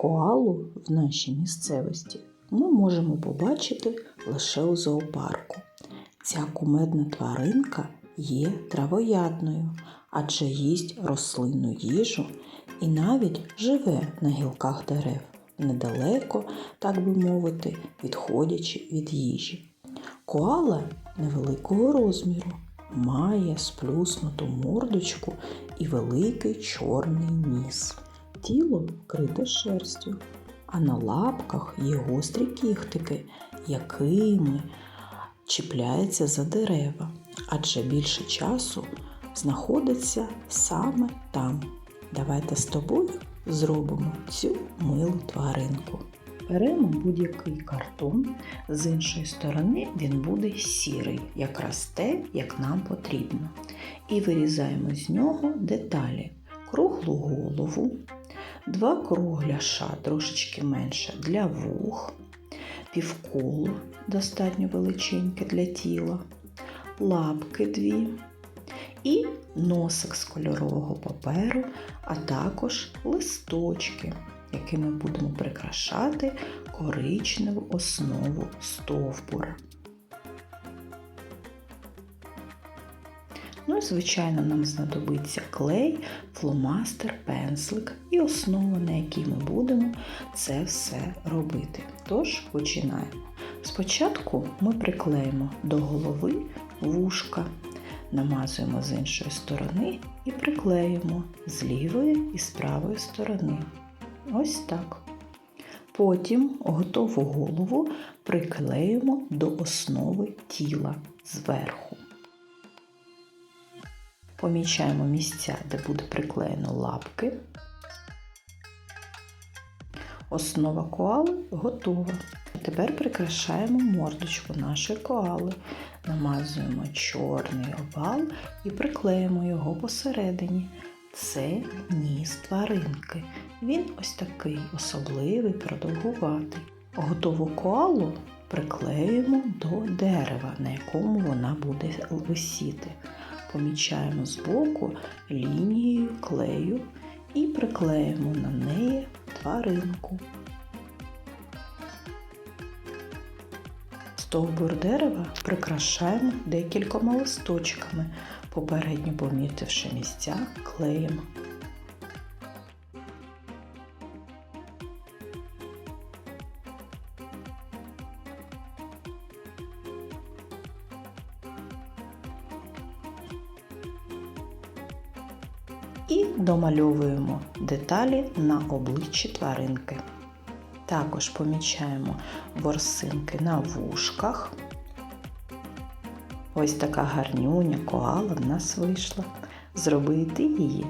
Коалу в нашій місцевості ми можемо побачити лише у зоопарку. Ця кумедна тваринка є травоядною, адже їсть рослинну їжу і навіть живе на гілках дерев, недалеко, так би мовити, відходячи від їжі. Коала невеликого розміру, має сплюснуту мордочку і великий чорний ніс. Тіло вкрите шерстю, а на лапках є гострі кіхтики, якими чіпляється за дерева, адже більше часу знаходиться саме там. Давайте з тобою зробимо цю милу тваринку. Беремо будь-який картон, з іншої сторони він буде сірий, якраз те, як нам потрібно. І вирізаємо з нього деталі: круглу голову, два кругляша, трошечки менше для вух, півколо достатньо величеньке для тіла, лапки дві і носик з кольорового паперу, а також листочки, якими будемо прикрашати коричневу основу стовбура. Ну і, звичайно, нам знадобиться клей, фломастер, пензлик і основа, на якій ми будемо це все робити. Тож починаємо. Спочатку ми приклеїмо до голови вушка, намазуємо з іншої сторони і приклеїмо з лівої і з правої сторони. Ось так. Потім готову голову приклеїмо до основи тіла зверху. Помічаємо місця, де буде приклеєно лапки. Основа коали готова. Тепер прикрашаємо мордочку нашої коали, намазуємо чорний овал і приклеїмо його посередині. Це ніс тваринки. Він ось такий особливий, продовгуватий. Готову коалу приклеїмо до дерева, на якому вона буде висіти. Помічаємо збоку лінією клею і приклеїмо на неї тваринку. Стовбур дерева прикрашаємо декількома листочками, попередньо помітивши місця клеєм. І домальовуємо деталі на обличчі тваринки. Також помічаємо ворсинки на вушках. Ось така гарнюня коала в нас вийшла. Зробити її